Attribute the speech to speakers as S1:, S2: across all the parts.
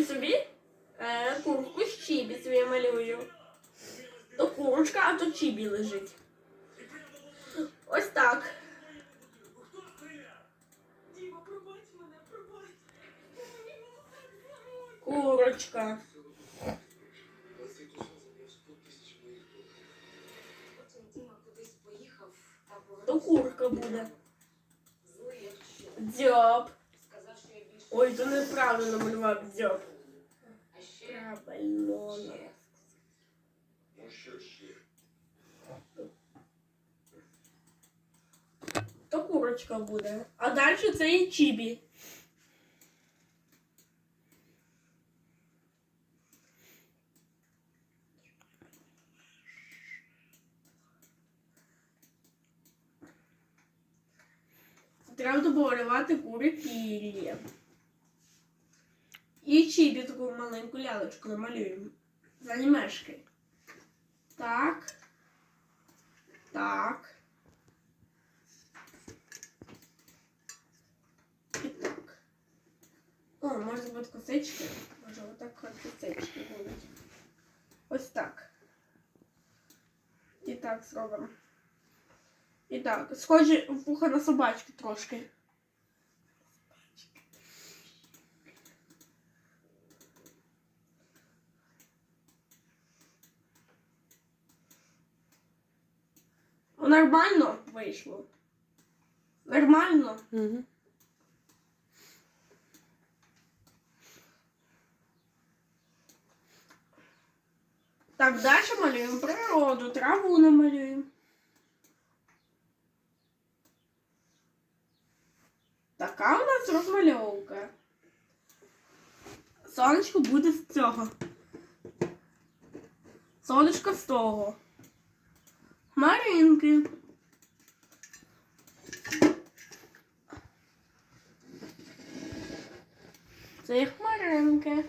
S1: малюю собі е, курку з чібі собі малюю. То курочка, а то чібі лежить. Ось так. Курочка. То курка буде. Дзьоб. Ой, то неправильно малював дзьоб. Правильно. То курочка буде. А далі це і чібі. Треба добавляти кури пір'я. І чібі таку маленьку лялечку намалюємо. За анімешки. Так. Так. І так. О, може бути косички. Може отак от косички будуть. Ось так. І так зробимо. І так. Схожі вуха на собачки трошки. Нормально вийшло. Нормально.
S2: Угу.
S1: Так, далі малюємо природу, траву намалюємо. Така у нас розмальовка. Сонечко буде з цього. Сонечко з того. Хмаринки. Це хмаринки.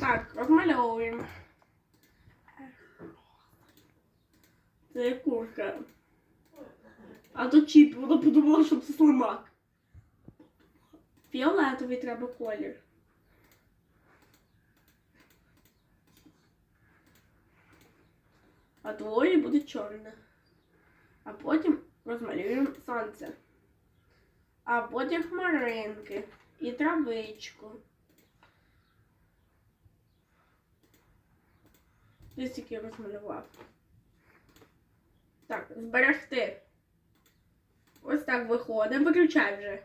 S1: Так, розмальовуємо. Це курка. А то чіп, вона подумала, що це слимак. Фіолетовий треба колір. А твоє буде чорне. А потім розмалюємо сонце. А потім хмаринки і травичку. Десь який розмалював. Так, зберегти. Ось так виходить. Виключай вже.